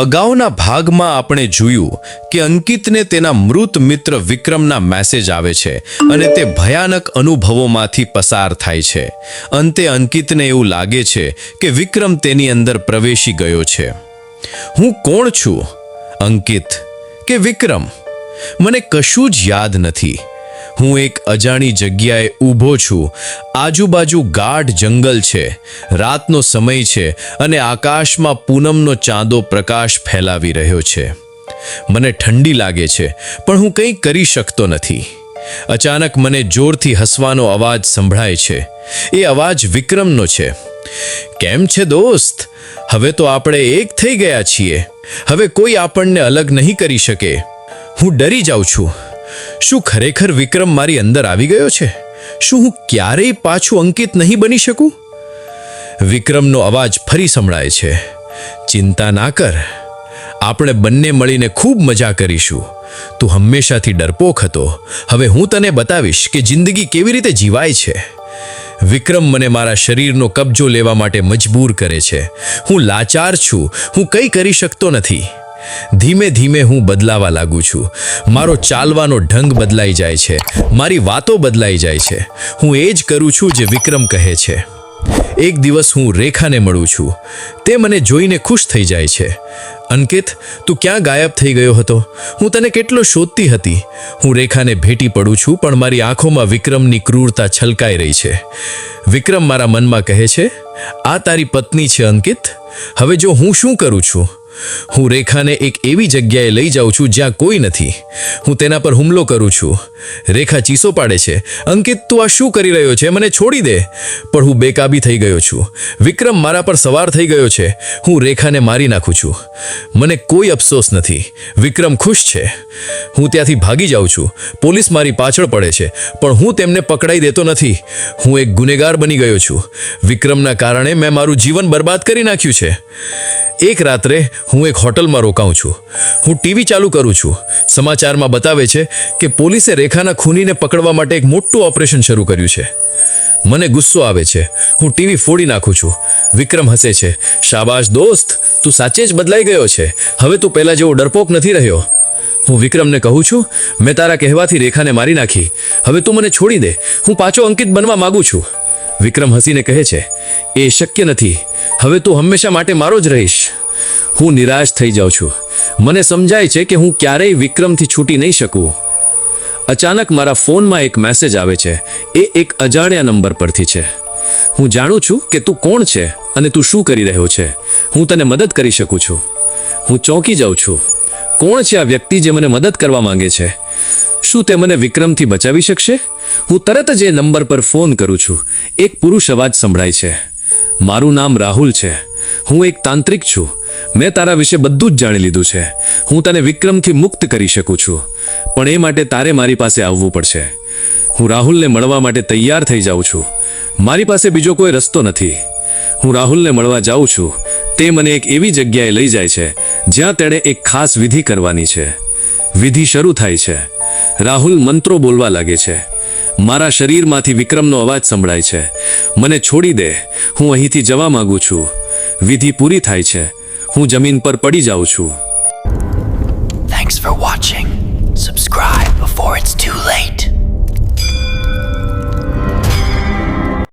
અગાઉના ભાગમાં આપણે જોયું કે અંકિતને તેના મૃત મિત્ર વિક્રમના મેસેજ આવે છે અને તે ભયાનક અનુભવોમાંથી પસાર થાય છે. અંતે અંકિતને એવું લાગે છે કે વિક્રમ તેની અંદર પ્રવેશી ગયો છે. હું કોણ છું? અંકિત કે વિક્રમ? મને કશું જ યાદ નથી. હું એક અજાણી જગ્યાએ ઊભો છું. આજુબાજુ ગાઢ જંગલ છે. રાતનો સમય છે અને આકાશમાં પૂનમનો ચાંદો પ્રકાશ ફેલાવી રહ્યો છે. મને ઠંડી લાગે છે, પણ હું કંઈ કરી શકતો નથી. અચાનક મને જોરથી હસવાનો અવાજ સંભળાય છે. એ અવાજ વિક્રમનો છે. કેમ છે દોસ્ત? હવે તો આપણે એક થઈ ગયા છીએ. હવે કોઈ આપણને અલગ નહીં કરી શકે. હું ડરી જાઉં છું. શું ખરેખર વિક્રમ મારી અંદર આવી ગયો છે? શું હું ક્યારેય પાછું અંકિત નહીં બની શકું? વિક્રમનો અવાજ ફરી સંભળાય છે. ચિંતા ના કર. આપણે બંને મળીને ખૂબ મજા કરીશું. તું હંમેશાથી ડરપોક હતો. હવે હું તને બતાવીશ કે જિંદગી કેવી રીતે જીવાય છે. વિક્રમ મને મારા શરીરનો કબજો લેવા માટે મજબૂર કરે છે. હું લાચાર છું. હું કંઈ કરી શકતો નથી. ધીમે ધીમે હું બદલાવા લાગુ છું. મારો ચાલવાનો ઢંગ બદલાઈ જાય છે. મારી વાતો બદલાઈ જાય છે. હું એ જ કરું છું જે વિક્રમ કહે છે. એક દિવસ હું રેખાને મળું છું. તે મને જોઈને ખુશ થઈ જાય છે. અંકિત તું ક્યાં ગાયબ થઈ ગયો હતો? હું તને કેટલો શોધતી હતી. હું રેખાને ભેટી પડું છું, પણ મારી આંખોમાં વિક્રમની ક્રૂરતા છલકાઈ રહી છે. વિક્રમ મારા મનમાં કહે છે, આ તારી પત્ની છે અંકિત હવે જો હું શું કરું છું? હું રેખાને એક એવી જગ્યાએ લઈ જાઉં છું જ્યાં કોઈ નથી. હું તેના પર હુમલો કરું છું. રેખા ચીસો પાડે છે. અંકિત, તું આ શું કરી રહ્યો છે? મને છોડી દે. પણ હું બેકાબી થઈ ગયો છું. વિક્રમ મારા પર સવાર થઈ ગયો છે. હું રેખાને મારી નાખું છું. મને કોઈ અફસોસ નથી. વિક્રમ ખુશ છે. હું ત્યાંથી ભાગી જાઉં છું. પોલીસ મારી પાછળ પડે છે. પણ હું તેમને પકડાઈ દેતો નથી. હું એક ગુનેગાર બની ગયો છું. વિક્રમના કારણે મેં મારું જીવન બરબાદ કરી નાખ્યું છે. એક રાત્રે હું એક હોટલમાં રોકાઉં છું. હું ટીવી ચાલુ કરું છું. સમાચારમાં બતાવે છે કે પોલીસે રેખાના ખૂનીને પકડવા માટે એક મોટું ઓપરેશન શરૂ કર્યું છે. મને ગુસ્સો આવે છે. હું ટીવી ફોડી નાખું છું. વિક્રમ હસે છે. શાબાશ દોસ્ત, તું સાચે જ બદલાઈ ગયો છે. હવે તું પહેલાં જેવો ડરપોક નથી રહ્યો. હું વિક્રમને કહું છું, મેં તારા કહેવાથી રેખાને મારી નાખી. હવે તું મને છોડી દે. હું પાછો અંકિત બનવા માગું છું. વિક્રમ હસીને કહે છે, એ શક્ય નથી. હવે તું હંમેશા માટે મારો જ રહીશ. હું નિરાશ થઈ જાઉં છું. મને સમજાય છે કે હું ક્યારેય વિક્રમથી છૂટી નહીં શકું. અચાનક મારા ફોનમાં એક મેસેજ આવે છે. એ એક અજાણ્યા નંબર પરથી છે. હું જાણું છું કે તું કોણ છે અને તું શું કરી રહ્યો છે. હું તને મદદ કરી શકું છું. હું ચોંકી જાઉં છું. કોણ છે આ વ્યક્તિ જે મને મદદ કરવા માંગે છે? શું તે મને વિક્રમથી બચાવી શકશે? હું તરત જ એ નંબર પર ફોન કરું છું. એક પુરુષ અવાજ સંભળાય છે. મારું નામ રાહુલ છે. હું એક તાંત્રિક છું. મેં તારા વિશે બધું જ જાણી લીધું છે. હું તને વિક્રમથી મુક્ત કરી શકું છું. પણ એ માટે તારે મારી પાસે આવવું પડશે. હું રાહુલને મળવા માટે તૈયાર થઈ જાઉં છું. મારી પાસે બીજો કોઈ રસ્તો નથી. હું રાહુલને મળવા જાઉં છું. તે મને એક એવી જગ્યાએ લઈ જાય છે, જ્યાં તેણે એક ખાસ વિધિ કરવાની છે. વિધિ શરૂ થાય છે. રાહુલ મંત્રો બોલવા લાગે છે. મારા શરીરમાંથી વિક્રમનો અવાજ સંભળાય છે. મને છોડી દે. હું અહીંથી જવા માંગુ છું. વિધિ પૂરી થાય છે. હું જમીન પર પડી જાઉં છું. Thanks for watching subscribe before it's too late.